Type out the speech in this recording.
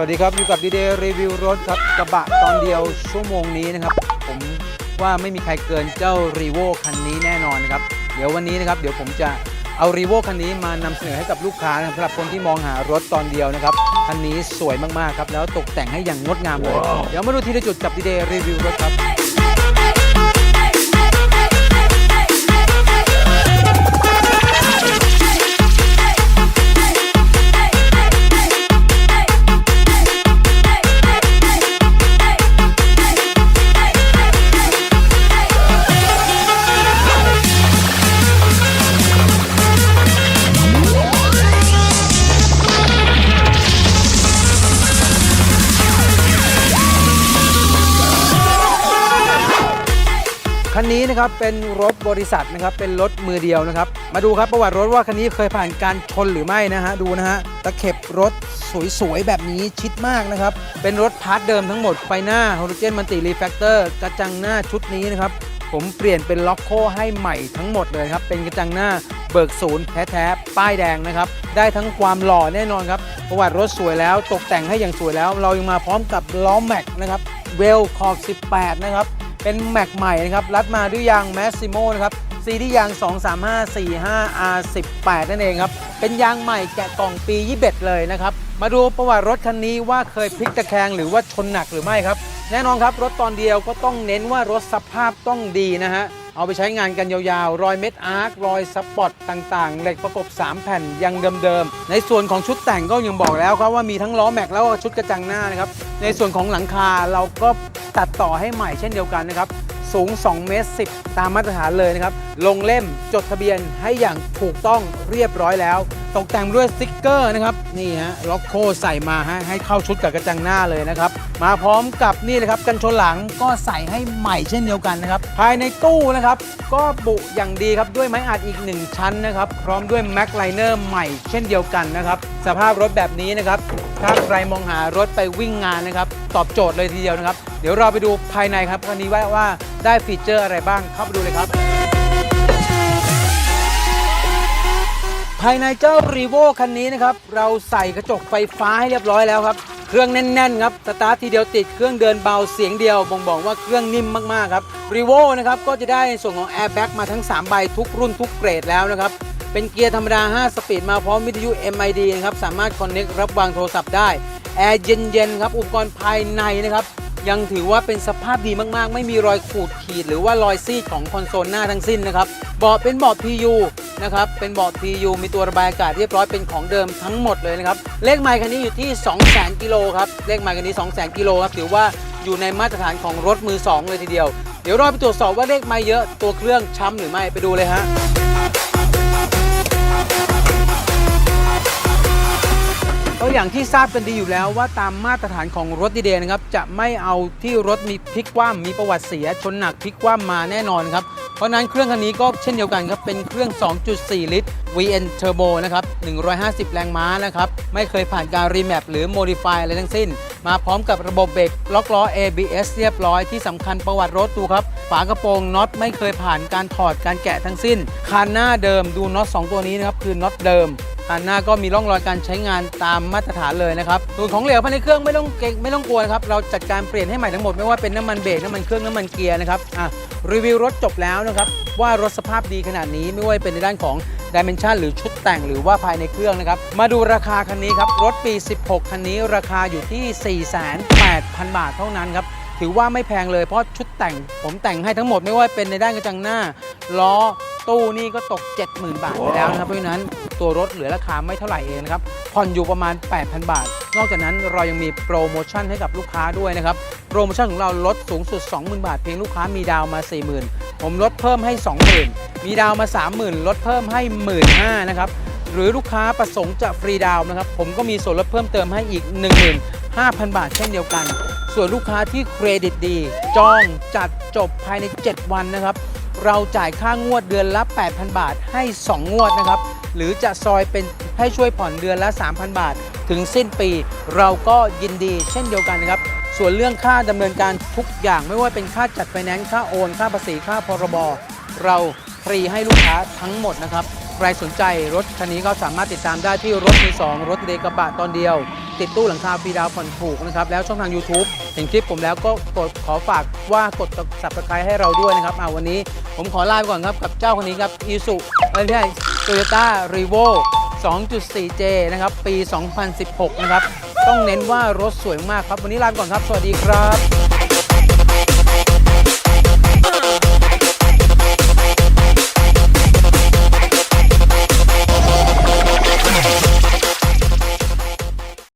วัสดีครับ อยู่กับดีเดย์รีวิวรถครับกระบะตอนเดียวชั่วโมงนี้นะครับ ผมว่าไม่มีใครเกินเจ้ารีโวคันนี้แน่นอนนะครับ เดี๋ยววันนี้นะครับ เดี๋ยวผมจะเอารีโวคันนี้มานำเสนอให้กับลูกค้านะครับสำหรับคนที่มองหารถตอนเดียวนะครับ คันนี้สวยมากๆครับ แล้วตกแต่งให้อย่างงดงามเลย เดี๋ยวมาดูทีละจุดกับดีเดย์รีวิวรถครับ คันนี้นะครับเป็นรถบริษัทนะครับเป็นรถมือเดียวนะครับ มาดูครับประวัติรถว่าคันนี้เคยผ่านการชนหรือไม่นะฮะดูนะฮะตะเข็บรถสวยๆแบบนี้ชิดมากนะครับเป็นรถพาร์ทเดิมทั้งหมดไฟหน้าโฮโลเจนมันติรีแฟกเตอร์กระจังหน้าชุดนี้นะครับผมเปลี่ยนเป็นล็อกโคให้ใหม่ทั้งหมดเลยครับเป็นกระจังหน้าเบิกศูนย์แท้ๆป้ายแดงนะครับได้ทั้งความหล่อแน่นอนครับประวัติรถสวยแล้วตกแต่งให้อย่างสวยแล้ว เรายังมาพร้อมกับล้อแม็กนะครับเวลขอบ 18 นะครับ เป็นแม็กใหม่นะครับ รัดมาด้วยยางแมสซิโมนะครับซีดียาง 23545 R18 นั่นเองครับ เป็นยางใหม่แกะกล่องปี 21 เลยนะครับ มาดูประวัติรถคันนี้ว่าเคยพลิกตะแคงหรือว่าชนหนักหรือไม่ครับ แน่นอนครับ รถตอนเดียวก็ต้องเน้นว่ารถสภาพต้องดีนะฮะ เอาไปใช้งานกันยาวๆ รอยเม็ดอาร์ค รอยสปอตต่างๆ เหล็กประกบ 3 แผ่นยังเดิมๆ ในส่วนของชุดแต่งก็ยังบอกแล้วครับว่ามีทั้งล้อแม็กแล้วก็ชุดกระจังหน้านะครับ ในส่วนของหลังคาเราก็ ตัดต่อให้ใหม่เช่นเดียวกันนะครับ สูง 2 เมตร 10 ตามมาตรฐานเลยนะครับ ลงเล่มจดทะเบียนให้อย่างถูกต้องเรียบร้อยแล้ว ตกแต่งด้วยสติ๊กเกอร์นะครับ นี่ฮะล็อกโคใส่มาฮะให้เข้าชุดกับกระจังหน้าเลยนะครับ มาพร้อมกับนี่เลยครับกันชนหลังก็ใส่ให้ใหม่เช่นเดียวกันนะครับ ภายในตู้นะครับ ก็บุอย่างดีครับด้วยไม้อัดอีก 1 ชั้นนะครับ พร้อมด้วยแม็กไลเนอร์ใหม่เช่นเดียวกันนะครับ สภาพรถแบบนี้นะครับ ถ้าใครมองหารถไปวิ่งงานนะครับ ตอบโจทย์เลยทีเดียวนะครับ เดี๋ยวเราไปดูภายในครับคันนี้ว่าว่าได้ฟีเจอร์อะไรบ้างเข้าไปดูเลยครับ ภายในเจ้ารีโวคันนี้นะครับ เราใส่กระจกไฟฟ้าให้เรียบร้อยแล้วครับ เครื่องแน่น ๆ ครับสตาร์ททีเดียวติดเครื่องเดินเบาเสียงเดียวบ่งบอกว่าเครื่องนิ่มมากๆครับรีโวนะครับก็จะได้ส่วนของแอร์แบ็กมาทั้ง3ใบทุกรุ่นทุกเกรดแล้วนะครับเป็นเกียร์ธรรมดา 5 สปีดมาพร้อมวิทยุ MID นะครับ สามารถคอนเน็กรับวางโทรศัพท์ได้ แอร์เย็นๆครับอุปกรณ์ภายในนะครับ ยังถือว่าเป็นสภาพดีมากๆ ไม่มีรอยขูดขีดหรือว่ารอยซีดของคอนโซลหน้าทั้งสิ้นนะครับเบาะเป็นเบาะ PU นะครับเป็นเบาะ PU มีตัวระบายอากาศเรียบร้อยเป็นของเดิมทั้งหมดเลยนะครับเลขไมล์คันนี้อยู่ที่ 200,000กิโลครับเลขไมล์คันนี้ 200,000กิโลครับถือว่าอยู่ในมาตรฐานของรถมือ 2 เลยทีเดียว เดี๋ยวเราไปตรวจสอบว่าเลขไมล์เยอะตัวเครื่องช้ำหรือไม่ไปดูเลยฮะ อย่างที่ทราบกันดีอยู่แล้วว่าตามมาตรฐานของรถดีเดย์นะครับ จะไม่เอาที่รถมีพลิกคว่ำมีประวัติเสีย ชนหนักพลิกคว่ำมาแน่นอนครับ เพราะนั้นเครื่องคันนี้ก็เช่นเดียวกันครับ เป็นเครื่อง 2.4 ลิตร VN Turbo นะครับ 150 แรงม้านะครับ ไม่เคยผ่านการรีแมปหรือ Modify อะไรทั้งสิ้น มาพร้อมกับระบบเบรกล็อกล้อ ABS เรียบร้อยที่สำคัญประวัติรถดูครับ ฝากระโปรงน็อตไม่เคยผ่านการถอดการแกะทั้งสิ้น คันหน้าเดิมดูน็อตสองตัวนี้นะครับคือน็อตเดิม คันหน้าก็มีร่องรอยการใช้งานตามมาตรฐานเลยนะครับส่วนของเหลวภายในเครื่องไม่ต้องเกรงไม่ต้องกลัวครับเราจัดการเปลี่ยนให้ใหม่ทั้งหมดไม่ว่าเป็นน้ำมันเบรกน้ำมันเครื่องน้ำมันเกียร์นะครับอะรีวิวรถจบแล้วนะครับว่ารถสภาพดีขนาดนี้ไม่ว่าเป็นในด้านของดิเมนชันหรือชุดแต่งหรือว่าภายในเครื่องนะครับ มาดูราคาคันนี้ครับ รถปี 16 คันนี้ราคาอยู่ที่ 48,000 บาทเท่านั้นครับ ถือว่าไม่แพงเลยเพราะชุดแต่ง ผมแต่งให้ทั้งหมดไม่ว่าเป็นในด้านกระจังหน้า ล้อตู้นี่ก็ตก 70,000 บาทไปแล้วนะครับเพราะฉะนั้น ตัวรถเหลือราคาไม่เท่าไหร่เองนะครับผ่อนอยู่ประมาณ 8,000 บาท นอกจากนั้นเรายังมีโปรโมชั่นให้กับลูกค้าด้วยนะครับโปรโมชั่นของเราลดสูงสุด 20,000 บาท เพียงลูกค้ามีดาวมา 40,000 ผมลดเพิ่มให้ 20,000 มีดาวมา 30,000 ลดเพิ่มให้ 15,000นะครับหรือลูกค้าประสงค์จะฟรีดาวน์นะครับผมก็มีส่วนลดเพิ่มเติมให้อีก 15,000 บาท เช่นเดียวกัน ส่วนลูกค้าที่เครดิตดี จองจัดจบภายใน 7 วันนะครับ เราจ่ายค่างวดเดือนละ 8,000 บาทให้ 2 งวดนะครับ หรือจะซอยเป็นให้ช่วยผ่อนเดือนละ 3,000 บาท ถึงสิ้นปี เราก็ยินดีเช่นเดียวกันนะครับ ส่วนเรื่องค่าดำเนินการทุกอย่างไม่ว่าเป็นค่าจัดไฟแนนซ์ค่าโอน ค่าภาษีค่าพรบเราฟรีให้ลูกค้าทั้งหมดนะครับใครสนใจรถคันนี้ก็สามารถติดตามได้ที่รถมือสองรถเดกระบะตอนเดียว ติดตู้หลังคาฟรีดาวผ่อนถูกนะครับแล้วช่องทาง YouTube เห็นคลิปผมแล้วก็กดขอฝากว่ากดสับสไครต์ให้เราด้วยนะครับเอาวันนี้ผมขอลาไปก่อนครับกับเจ้าคนนี้ครับอีสุไม่ใช่โตโยต้ารีโว 2.4J นะครับ ปี 2016 นะครับ ต้องเน้นว่ารถสวยมากครับ วันนี้ลาไปก่อนครับ สวัสดีครับ